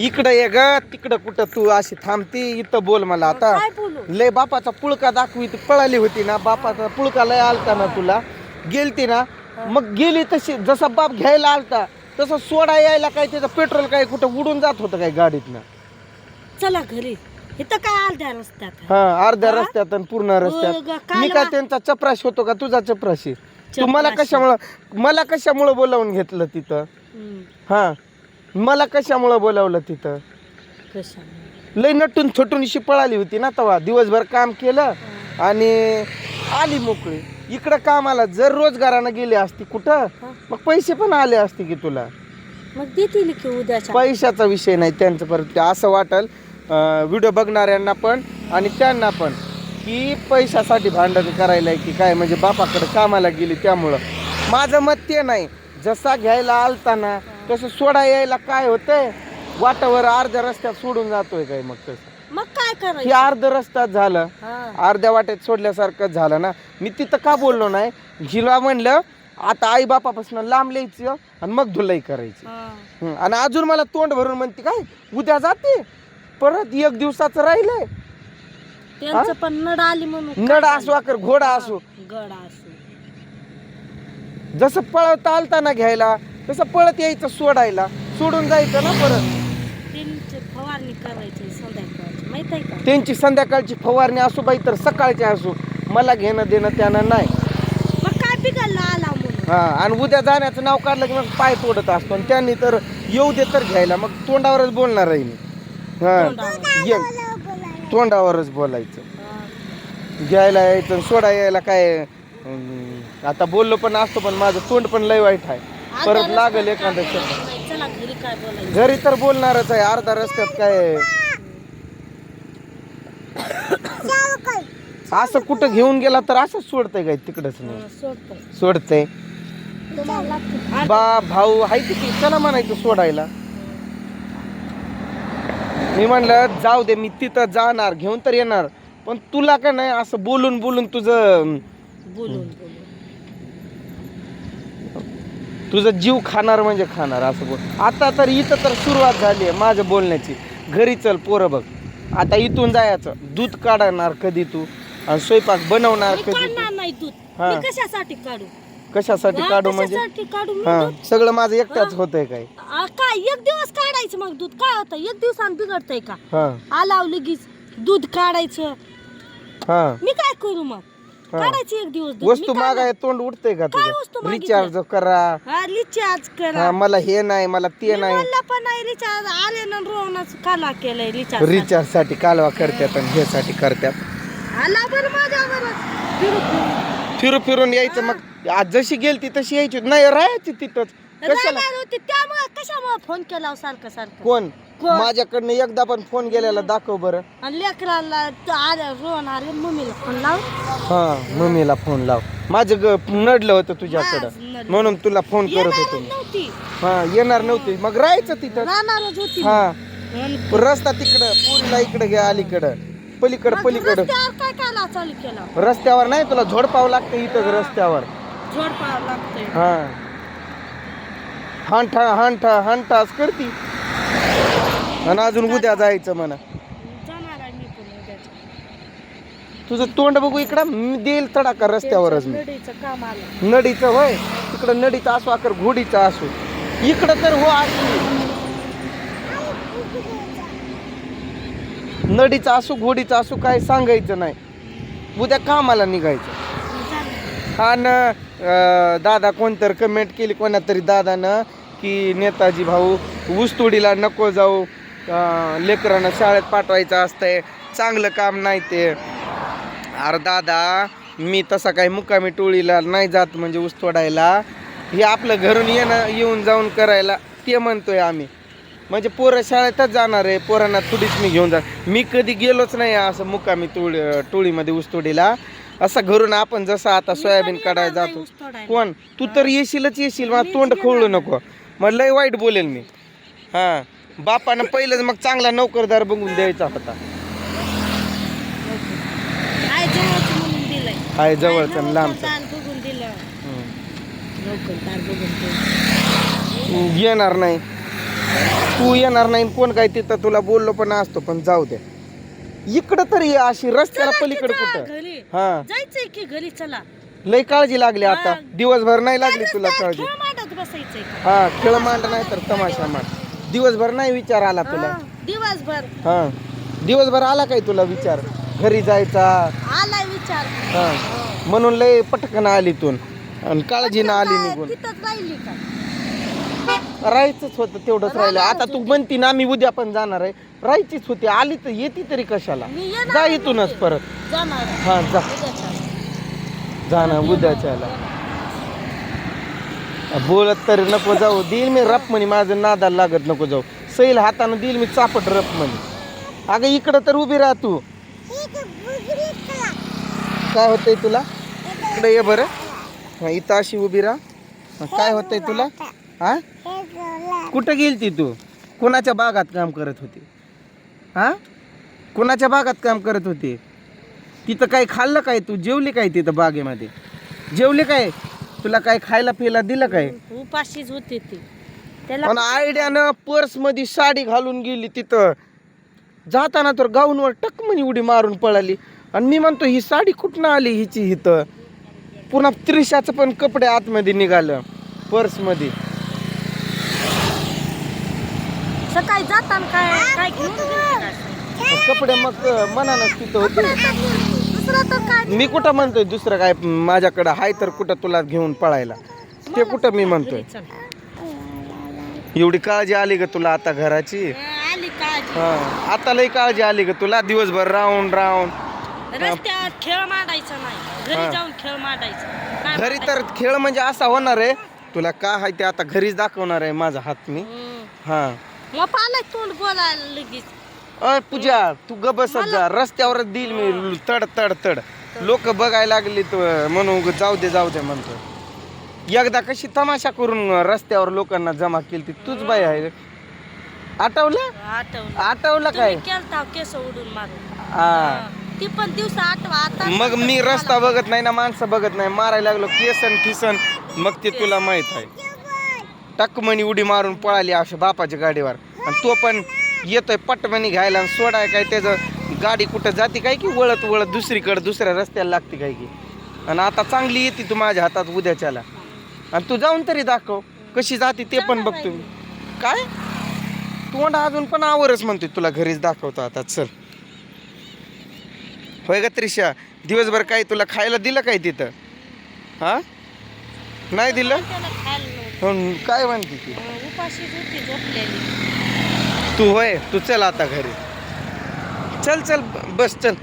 इकडं ये ग तिकडं कुठं तू अशी थांबती इथं बोल मला आता. काय बोलू? लय बापाचा पुळका दाखवी ती पळाली होती ना बापाचा पुळका लय आलता ना तुला. गेलती ना मग गेली तशी जसा बाप घ्यायला आलता तसं सोडा यायला काय त्याचं पेट्रोल काय कुठं उडून जात होतं काय गाडीतनं. चला घरी. इथं काय अर्ध्या रस्त्यात हा अर्ध्या? रस्त्यात आणि पूर्ण हो ग, रस्त्यात मी काय त्यांचा चपराशी होतो का? तुझा चपराशी. तू मला चपराशी. कशामुळं मला कशामुळं बोलावून घेतलं तिथं? हम्म, हा. मला कशामुळं बोलावलं तिथं? कशामुळे? लय नटून छोटून पळाली होती ना तेव्हा. दिवसभर काम केलं आणि आली मोकळी. इकडं कामाला जर रोजगारानं गेली असती कुठं. मग पैसे पण आले असते की तुला. मग देतील की उद्याच्या पैशाचा विषय नाही त्यांचं परत. ते असं वाटल व्हिडिओ बघणाऱ्यांना पण आणि त्यांना पण की पैशासाठी भांडण करायला की काय म्हणजे बापाकडे कामाला गेली त्यामुळं. माझं मत ते नाही. जसा घ्यायला आलताना तसं सोडा यायला काय होतंय? वाटावर अर्ध्या रस्त्यात सोडून जातोय काय मग तसं? मग काय हे करायचं अर्ध रस्त्यात झालं. हा. अर्ध्या वाटेत सोडल्यासारखं झालं ना. मी तिथं का बोललो नाही? हिला म्हणलं आता आई बापापासून लांब लिहायचं आणि मग धुलाई करायची. हा. हं, आणि अजून मला तोंड भरून म्हणते काय उद्या जाते? परत एक दिवसाचं राहिलंय. त्यांचं पण नड आली म्हणून काय नड झालं? असो अकर घोडा असो. गड असो. जसं पळत आलता घ्यायला तसं पळत यायचं सोडायला. सोडून जायचं ना परत. त्यांची फवारणी करायची संध्याकाळची. माहीत आहे का? त्यांची संध्याकाळची फवारणी असो बाई तर सकाळची असो. मला घेणं देणं त्यानं नाही. मग काय बिघडला आला म्हणून? हा आणि उद्या जाण्याचं नाव काढलं की मग पाय तोडत असतो. आणि त्यांनी तर येऊ दे तर घ्यायला. मग तोंडावरच बोलणार आहे मी. हा. तोंडावर. ये. तोंडावरच बोलायचं. हा. घ्यायला यायचं आणि सोडा यायला काय अं, आता बोललो पण असतो पण माझं तोंड पण लय वाईट आहे. परत लागल रस्त्यात एखादं काय शब्द. बोलायचं? चला घरी काय बोलायचं? घरी तर बोलणारच आहे अर्धा रस्त्यात काय असं कुठं घेऊन गेला तर असंच सोडतंय काय तिकडच नाही? सोडतो सोडतंय. तुम्हाला लागतं. बा भाऊ आहे किती चला म्हणायचं सोडायला. मी म्हणलं जाऊ दे मी तिथं जाणार घेऊन तर येणार. पण तुला का नाही असं बोलून बोलून तुझं बोलून बोलून. तुझं जीव खाणार म्हणजे खाणार असं बोल. आता तर इथं तर सुरुवात झाली आहे माझ्या बोलण्याची. घरी चल पोरं बघ. आता इथून जायचं. दूध काढणार कधी तू? आणि स्वयंपाक बनवणार कधी तू? हा. कशासाठी काढू? कशासाठी काढू म्हणजे? हा? सगळं माझं एकटाच होतंय काय? काय? एक दिवस काढायचं मग दूध. काय होतं? एक दिवसानं बिघडतंय का? हा. आलाव लगेच दूध काढायचं. हा. मी काय करू मग. काढायचं एक दिवस दूध. वस्तू मी काय मागाय तोंड उठतंय का काय वस्तू तुझं मागितलं? रिचार्ज करा. हा रिचार्ज करा. हा मला हे नाही मला ते मी नाही. म्हणलं पण नाही रिचार्ज आले ना रोहनच काला केलंय रिचार्ज रिचार्जसाठी कालवा करतात आणि हे साठी करतात आला बरं माझ्यावरच फिरू फिरू. फिरून फिरून यायचं मग. आज जशी गेलती तशी यायची. नाही राहायची तिथंच. कशाला? राहणार होती. त्यामुळे कशामुळे फोन केला हो सारखं सारखं? कोण? कोण? माझ्याकडनं एकदा पण फोन गेलेला दाखव बरं. आणि लेकराला त- आल्या रोहन आले मम्मीला फोन लाव. हा मम्मीला फोन लाव. माझं ग नडलं होतं माझं तुझ्याकडं नडलं. म्हणून तुला फोन करत येणारच होतो मी. नव्हती. हा येणार नव्हती. मग राहायचं तिथं. राहणारच होती. हा. आणि रस्ता तिकडं पुरीला इकडे घ्या अलीकडं. पलीकडं पलीकडं. रस्त्यावर काय काला चालू केला? रस्त्यावर नाही तुला झोडपावं लागतं इथं रस्त्यावर. जोड पाहावं लागतंय. हा. हांठा हांठा हांठाच करती. आणि अजून उद्या जायचं म्हणा. जाणार आहे मी पण तुझं तोंड बघू इकडं. मी देईल तडाखा रस्त्यावरच मी. नडीचं काम आलं नडीचं होय तिकडं नडीचं असो अकर घोडीचं असो. इकडं तर हो असू नडीचं असू घोडीचं असू काय सांगायचं नाही. उद्या कामाला निघायचं. हा न अं, दादा कोणतर कमेंट केली कोणातरी दादानं की नेताजी भाऊ ऊसतोडीला नको जाऊ. लेकरांना शाळेत पाठवायचं असतंय. चांगलं काम नाही ते. अरे दादा मी तसा काही मुक्कामी टोळीला नाही जात म्हणजे ऊस तोडायला. हे आपलं घरून येणं येऊन जाऊन करायला ते म्हणतोय आम्ही. म्हणजे पोरं शाळेतच जाणार आहे पोरांना थोडीच मी घेऊन जा. मी कधी गेलोच नाही असं मुक्कामी टोळी टोळीमध्ये ऊस तोडीला. असं घरून आपण जसं आता सोयाबीन काढायला जातो. कोण? तू तर येशीलच येशील मला तोंड खवळू नको. मग लय वाईट बोलेल मी. हा. बापानं पहिलंच मग चांगला नोकरदार बघून द्यायचा होता. काय जवळचं म्हणून दिलंय. हाय जवळचं आणि लांबचं. नोकरदार बघून दिलं. हम्म. नोकरदार बघून दिलं. येणार नाही. तू येणार नाही कोण काय तिथं तुला बोललो पण असतो पण जाऊ दे. इकडं तरी ये अशी रस्त्याला चला की पलीकडे जा कुठं? घरी. हा. जायचंय की घरी चला. लय काळजी लागली आता. दिवसभर नाही लागली तुला काळजी. खेळ मांडत बसायचंय. का? हा खेळ मांड नाही तर तमाशा मांड. दिवसभर नाही विचार आला तुला? हा, दिवसभर. हा. दिवसभर आला काय तुला विचार? घरी जायचा? आलाय विचार. हा. म्हणून लय पटकन आली तू आणि काळजीनं आली काय, निघून. तिथंच राहिली का? राहायचंच होतं तेवढंच राहिलं आता तू म्हणती ना मी उद्या पण जाणार आहे. राहायचीच होती. आली तर येते तरी कशाला? मी येणार जा आहे इथूनच. परत. जाणार. आहे. हा जा. उद्याच्या. ना उद्याच्याला. बोलत तरी नको जाऊ. देईल मी रप म्हणे माझं नादाला लागत नको जाऊ. सैल हातानं देईल मी चापट रप म्हणे. अगं इकडं तर उभी राह तू. काय होतंय तुला? इकडे ये बरं. हा इथं अशी उभी राहा. काय होतंय तुला? हा? कुठं गेलती तू? कोणाच्या बागात काम करत होती? हा? कोणाच्या बागात काम करत होती? तिथं काय खाल्लं काय तू? जेवली काय तिथं बागेमध्ये? जेवली काय? तुला काय खायला पियला दिलं काय? उपाशीच होती ती. त्याला पण आयडियानं पर्समध्ये साडी घालून गेली तिथं. जाताना तर गाऊनवर टक म्हणे उडी मारून पळाली. आणि मी म्हणतो ही साडी कुठनं आली हिची इथं? पुन्हा त्रिशाचं पण कपडे आतमध्ये निघालं पर्समध्ये सकाळी जाताना काय काय घेऊन गेली का? कपडे मग मनानच तिथं होते. दुसरं तर काय मी कुठं म्हणतोय दुसरं काय? माझ्याकडं हाय तर कुठं तुला घेऊन पळायला? ते कुठं मी म्हणतोय. एवढी काळजी आली ग तुला आता घराची? अं, आली काळजी. हा आता लई काळजी आली ग तुला. दिवसभर राहून राहून. खेळ मांडायचा नाही. घरी जाऊन खेळ मांडायचा. काय घरी तर खेळ म्हणजे असा होणार आहे. तुला का आहे ते आता घरीच दाखवणार आहे माझा हात मी. हा. मग पाला तोंड बोलायला लगेच. पूजा तू ग बसत जा. रस्त्यावरच देईल मी. तड तड तड. लोक बघायला लागली म्हणून जाऊ दे जाऊ दे म्हणतो एकदा कशी तमाशा करून रस्त्यावर लोकांना जमा केली ती तूच बाई आहे. आठवलं आठवलं आठवलं काय? तुम्ही केलता केस उडून मारून. हा. ती पण दिवस आठवा आता मग मी रस्ता बघत नाही ना माणसं बघत नाही. मारायला लागलो केसन ठिसन मग ते तुला माहीत आहे. टकमणी उडी मारून पळाली अशा बापाच्या गाडीवर. आणि तो पण येतोय पटमणी घ्यायला आणि सोडाय काय त्याचं गाडी कुठं जाते काय की वळत वळत दुसरीकडे दुसऱ्या रस्त्याला लागते काय की. आणि आता चांगली येते तू माझ्या हातात उद्याच्याला. आणि तू जाऊन तरी दाखव कशी जाते ते पण बघतो मी काय? तोंड अजून पण आवरच म्हणतोय तुला घरीच दाखवतो आता चल. होय ग त्रिशा दिवसभर काय तुला खायला दिलं काय तिथं? हा? नाही दिलं? काय म्हणते ती अं, उपाशीच होती झोपलेली तू होय तू चल आता घरी. चल चल बस चल.